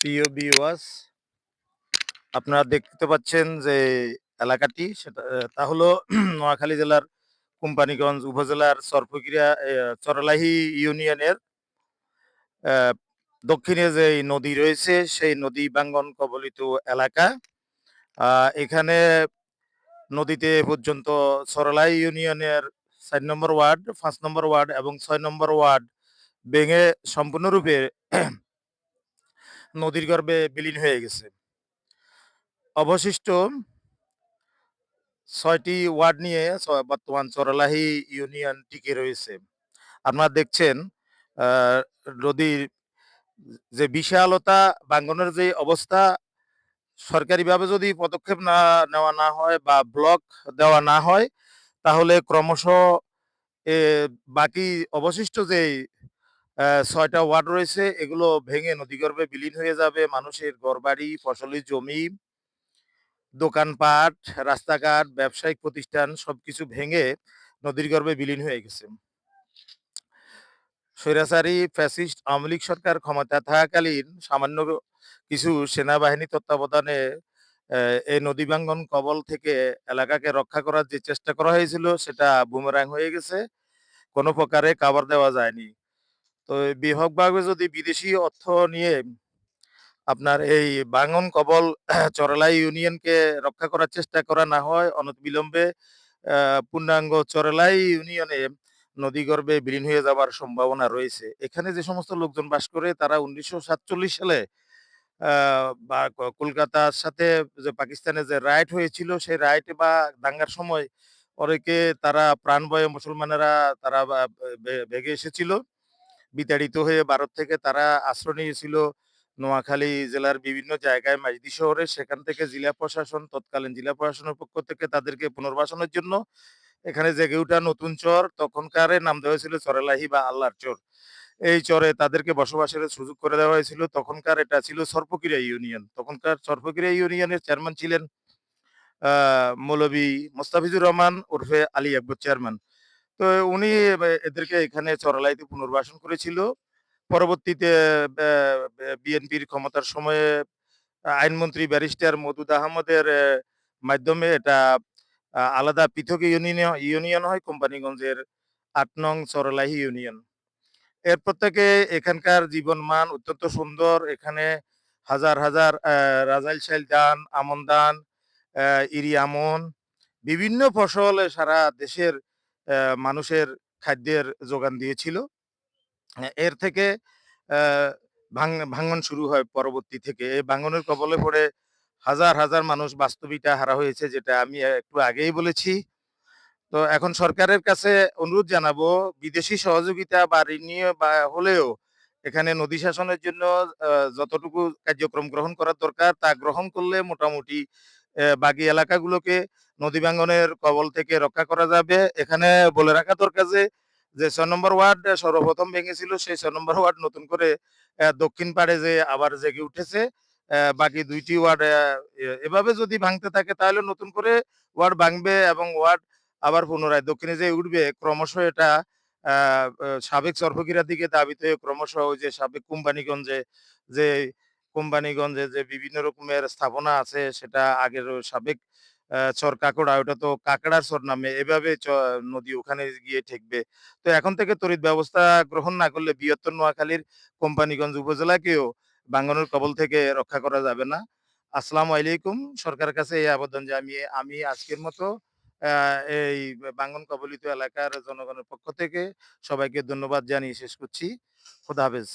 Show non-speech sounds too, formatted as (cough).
প্রিয় ভিউয়ার্স আপনারা দেখতে পাচ্ছেন যে এলাকাটি সেটা তা হলো (clears throat) নোয়াখালী জেলার কোম্পানিগঞ্জ উপজেলার সরফকিরা চরলাহি ইউনিয়নের দক্ষিণে যে নদী রয়েছে সেই নদী বাঙ্গন কবলিত এলাকা। এখানে নদীতে পর্যন্ত সরলাই ইউনিয়নের চার নম্বর ওয়ার্ড, পাঁচ নম্বর ওয়ার্ড এবং ছয় নম্বর ওয়ার্ড ভেঙে সম্পূর্ণরূপে নদীর গর্ভে বিলীন হয়ে গেছে। অবশিষ্ট ছয়টি ওয়ার্ড নিয়ে বর্তমান চরলাহি ইউনিয়ন টিকে রয়েছে। আপনারা দেখছেন নদীর যে বিশালতা, বাঙ্গনের যে অবস্থা, সরকারিভাবে যদি পদক্ষেপ না, নেওয়া না হয় বা ব্লক দেওয়া না হয়, তাহলে ক্রমশ বাকি অবশিষ্ট যে ছয়টা ওয়ার্ড রয়েছে, এগুলো ভেঙে নদীগর্ভে বিলীন হয়ে যাবে। মানুষের ঘরবাড়ি, ফসলি জমি, দোকানপাট, রাস্তাঘাট, ব্যবসায়িক প্রতিষ্ঠান সবকিছু ভেঙে নদীর গর্ভে বিলীন হয়ে গেছে। স্বৈরাচারী, ফ্যাসিস্ট, আওয়ামী লীগ সরকার ক্ষমতা থাকাকালীন সামান্য কিছু সেনাবাহিনী তত্ত্বাবধানে এই নদী ভাঙ্গন কবল থেকে এলাকাকে রক্ষা করার যে চেষ্টা করা হয়েছিল, সেটা বুমেরাং হয়ে গেছে। কোনো প্রকারে কাভার দেওয়া যায়নি। তো বিভাগভাবে যদি বিদেশি অর্থ নিয়ে আপনার এই বাঙ্গন কবল, (clears throat) চরলাই ইউনিয়নকে রক্ষা করার চেষ্টা করা না হয় অনতিবিলম্বে পূর্ণাঙ্গ চরলাই ইউনিয়নে নদীগর্ভে বিলীন হয়ে যাওয়ার সম্ভাবনা রয়েছে। এখানে যে সমস্ত লোকজন বাস করে, তারা উনিশশো সাতচল্লিশ সালে বা কলকাতার সাথে যে পাকিস্তানে যে রাইট হয়েছিল, সেই রাইট বা দাঙ্গার সময় অনেকে তারা প্রাণ ভয়ে মুসলমানেরা তারা ভেগে এসেছিল। বিতাড়িত হয়ে ভারত থেকে তারা আশ্রয় নিয়েছিল। নোয়াখালী জেলার বিভিন্ন জায়গায় মাইদি শহরে। সেখান থেকে জেলা প্রশাসন, তৎকালীন জেলা প্রশাসনের পক্ষ থেকে তাদেরকে পুনর্বাসনের জন্য এখানে জেগে ওঠা নতুন চর। তখনকার নাম দেওয়া হয়েছিল চরেলাহি বা আল্লাহর চর। এই চরে তাদেরকে বসবাসের সুযোগ করে দেওয়া হয়েছিল। তখনকার এটা ছিল সর্পকিরা ইউনিয়ন। তখনকার সর্পকিরা ইউনিয়নের চেয়ারম্যান ছিলেন, আহ, মৌলভী মোস্তাফিজুর রহমান ওরফে আলী আকবর চেয়ারম্যান। তো উনি এদেরকে এখানে চরলাইতে পুনর্বাসন করেছিল। পরবর্তীতে বিএনপির ক্ষমতার সময়ে আইনমন্ত্রী ব্যারিস্টার মদুদ আহমদের মাধ্যমে এটা আলাদা পৃথক ইউনিয়ন ইউনিয়ন হয় কোম্পানিগঞ্জের আট নং চরলাহি ইউনিয়ন। এরপর থেকে এখানকার জীবনমান অত্যন্ত সুন্দর। এখানে হাজার হাজার রাজাইল শাইল ধান আমন ধান ইরি আমন, বিভিন্ন ফসল সারা দেশের মানুষের খাদ্যের যোগান দিয়েছিল। এর থেকে ভাঙন শুরু হয় পরবর্তী থেকে। এই ভাঙনের কবলে পড়ে হাজার হাজার মানুষ বাস্তবিকটা হারা হয়েছে, যেটা আমি একটু আগেই বলেছি। তো এখন সরকারের কাছে অনুরোধ জানাব, বিদেশি সহযোগিতা বা ঋণ নিয়ে বা হলেও এখানে নদী শাসনের জন্য যতটুকু কার্যক্রম গ্রহণ করার দরকার, তা গ্রহণ করলে মোটামুটি বাকি এলাকাগুলোকে নদী ভাঙ্গনের কবল থেকে রক্ষা করা যাবে। এখানে বলে রাখা দরকার যে যে ছয় নম্বর ওয়ার্ড সর্বপ্রথম ভেঙেছিল, সেই ছয় নম্বর ওয়ার্ড নতুন করে দক্ষিণ পাড়ে যে আবার জেগে উঠেছে বাকি দুইটি ওয়ার্ড এভাবে যদি ভাঙতে থাকে, তাহলে নতুন করে ওয়ার্ড ভাঙবে এবং ওয়ার্ড আবার পুনরায় দক্ষিণে যে উঠবে। ক্রমশ এটা সাবেক সর্বগিরার দিকে দাবিত ক্রমশ ওই যে সাবেক কোম্পানিগঞ্জে যে কোম্পানিগঞ্জে যে বিভিন্ন রকমের স্থাপনা আছে, সেটা আগের সাবেক চর কাকড়া, ওটা তো কাকড়ার চর নামে, এভাবে নদী ওখানে গিয়ে ঠেকবে। তো এখন থেকে তড়িৎ ব্যবস্থা গ্রহণ না করলে বৃহত্তর নোয়াখালীর কোম্পানিগঞ্জ উপজেলাকেও বাঙ্গনের কবল থেকে রক্ষা করা যাবে না। আসসালামু আলাইকুম, সরকারের কাছে এই আবেদন যে আমি আমি আজকের মতো এই বাঙ্গন কবলিত এলাকার জনগণের পক্ষ থেকে সবাইকে ধন্যবাদ জানিয়ে শেষ করছি। খোদা হাফেজ।